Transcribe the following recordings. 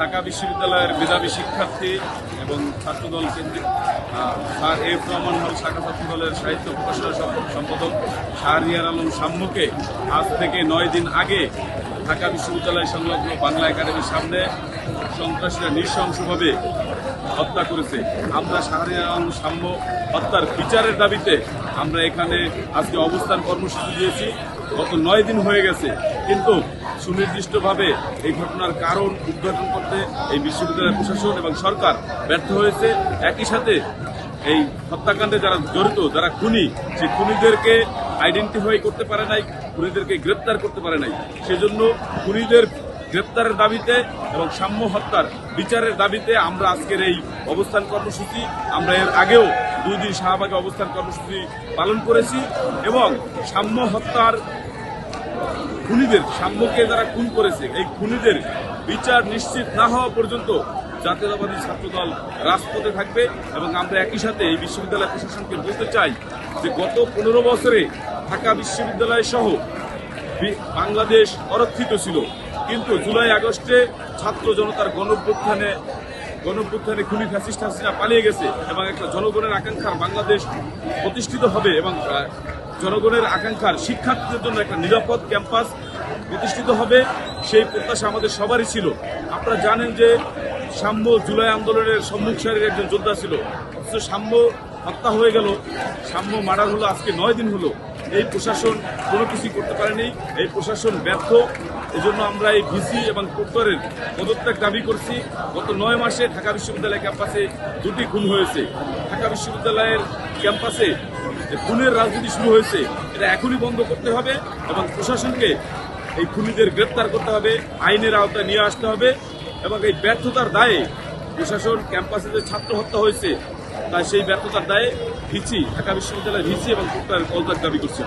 ঢাকা বিশ্ববিদ্যালয়ের মেধাবী শিক্ষার্থী এবং ছাত্রদল কেন্দ্রিক স্যার এফ রহমান হল শাখা ছাত্রদলের সাহিত্য প্রকাশনা সম- সম্পাদক শাহরিয়ার আলম সাম্যকে আজ থেকে নয় দিন আগে ঢাকা বিশ্ববিদ্যালয় সংলগ্ন বাংলা একাডেমির সামনে সন্ত্রাসীরা নৃশংসভাবে হত্যা করেছে। আমরা শাহরিয়ার আলম সাম্য হত্যার বিচারের দাবিতে আমরা এখানে আজকে অবস্থান কর্মসূচি দিয়েছি। গত নয় দিন হয়ে গেছে, কিন্তু সুনির্দিষ্টভাবে এই ঘটনার কারণ উদ্ঘাটন করতে এই বিশ্ববিদ্যালয় প্রশাসন এবং সরকার ব্যর্থ হয়েছে। একই সাথে এই হত্যাকাণ্ডে যারা জড়িত, যারা খুনি, সেই খুনিদেরকে আইডেন্টিফাই করতে পারে নাই, খুনিদেরকে গ্রেপ্তার করতে পারে নাই। সেজন্য খুনিদের গ্রেপ্তারের দাবিতে এবং সাম্য হত্যার বিচারের দাবিতে আমরা আজকের এই অবস্থান কর্মসূচি, আমরা এর আগেও দুই দিন শাহবাগে অবস্থান কর্মসূচি পালন করেছি এবং সাম্য হত্যার খুনিদের সাম্যকে যারা খুন করেছে, এই খুনিদের বিচার নিশ্চিত না হওয়া পর্যন্ত জাতীয়তাবাদী ছাত্রদল রাজপথে থাকবে এবং আমরা একই সাথে এই বিশ্ববিদ্যালয় প্রশাসনকে বলতে চাই যে গত পনেরো বছরে ঢাকা বিশ্ববিদ্যালয় সহ বাংলাদেশ অরক্ষিত ছিল। কিন্তু জুলাই আগস্টে ছাত্র জনতার গণভ্যুত্থানে গণভ্যুত্থানে খুনি ফ্যাসিস্ট হাসিনা পালিয়ে গেছে এবং একটা জনগণের আকাঙ্ক্ষার বাংলাদেশ প্রতিষ্ঠিত হবে এবং জনগণের আকাঙ্ক্ষার শিক্ষার্থীদের জন্য একটা নিরাপদ ক্যাম্পাস প্রতিষ্ঠিত হবে। সেই প্রত্যাশা আমাদের সবারই ছিল। আপনারা জানেন যে সাম্য জুলাই আন্দোলনের সম্মুখ সারির একজন যোদ্ধা ছিল। অথচ সাম্য হত্যা হয়ে গেল। সাম্য মার্ডার হলো আজকে নয় দিন হলো। এই প্রশাসন কোনো কিছুই করতে পারেনি। এই প্রশাসন ব্যর্থ। এজন্য আমরা এই ভিসি এবং প্রক্টরের পদত্যাগ দাবি করছি। গত নয় মাসে ঢাকা বিশ্ববিদ্যালয় ক্যাম্পাসে দুটি খুন হয়েছে। ঢাকা বিশ্ববিদ্যালয়ের ক্যাম্পাসে যে খুনের রাজনীতি শুরু হয়েছে, এটা এখনই বন্ধ করতে হবে এবং প্রশাসনকে এই খুনিদের গ্রেপ্তার করতে হবে, আইনের আওতায় নিয়ে আসতে হবে এবং এই ব্যর্থতার দায়ে প্রশাসন ক্যাম্পাসে যে ছাত্র হত্যা হয়েছে, তাই সেই ব্যর্থতার দায়ে ভিসি, ঢাকা বিশ্ববিদ্যালয়ের ভিসি এবং প্রক্টরের পদত্যাগ দাবি করছে।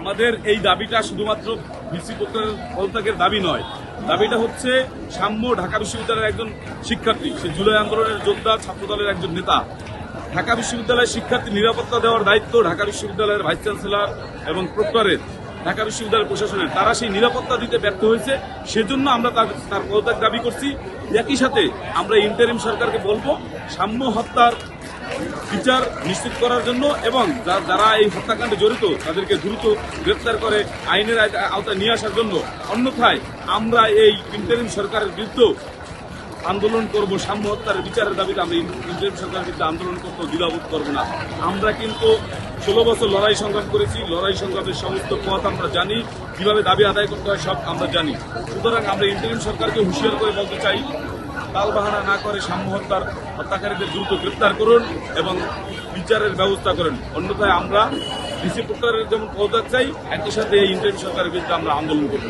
আমাদের এই দাবিটা শুধুমাত্র ভিসি, প্রক্টরের পদত্যাগের দাবি নয়। দাবিটা হচ্ছে সাম্য ঢাকা বিশ্ববিদ্যালয়ের একজন শিক্ষার্থী, সে জুলাই আন্দোলনের যোদ্ধা, ছাত্রদলের একজন নেতা। ঢাকা বিশ্ববিদ্যালয়ের শিক্ষার্থী নিরাপত্তা দেওয়ার দায়িত্ব ঢাকা বিশ্ববিদ্যালয়ের ভাইস চ্যান্সেলর এবং প্রক্টরের। ঢাকা বিশ্ববিদ্যালয় প্রশাসনের। তারা সেই নিরাপত্তা দিতে ব্যর্থ হয়েছে। সেজন্য আমরা তার তার পদত্যাগ দাবি করছি। একই সাথে আমরা ইন্টারিম সরকারকে বলব, সাম্য হত্যার বিচার নিশ্চিত করার জন্য এবং যারা এই হত্যাকাণ্ডে জড়িত, তাদেরকে দ্রুত গ্রেপ্তার করে আইনের আওতা- আওতায় নিয়ে আসার জন্য। অন্যথায় আমরা এই ইন্টারিম সরকারের বিরুদ্ধে আন্দোলন করব, সাম্য হত্যার বিচারের দাবিতে আমরা ইন্টারিম সরকারের বিরুদ্ধে আন্দোলন করতে দ্বিধাবোধ করব না। আমরা কিন্তু ষোলো বছর লড়াই সংগ্রাম করেছি, লড়াই সংগ্রামের সমস্ত পথ আমরা জানি, কীভাবে দাবি আদায় করতে হয় সব আমরা জানি। সুতরাং আমরা ইন্টারিম সরকারকে হুঁশিয়ার করে বলতে চাই তালবাহানা না করে সাম্য হত্যার হত্যাকারীদের দ্রুত গ্রেপ্তার করুন এবং বিচারের ব্যবস্থা করেন। অন্যথায় আমরা ডিসি প্রকারের যেমন পদত্যাগ চাই, একই সাথে এই ইন্টারিম সরকারের বিরুদ্ধে আমরা আন্দোলন করব।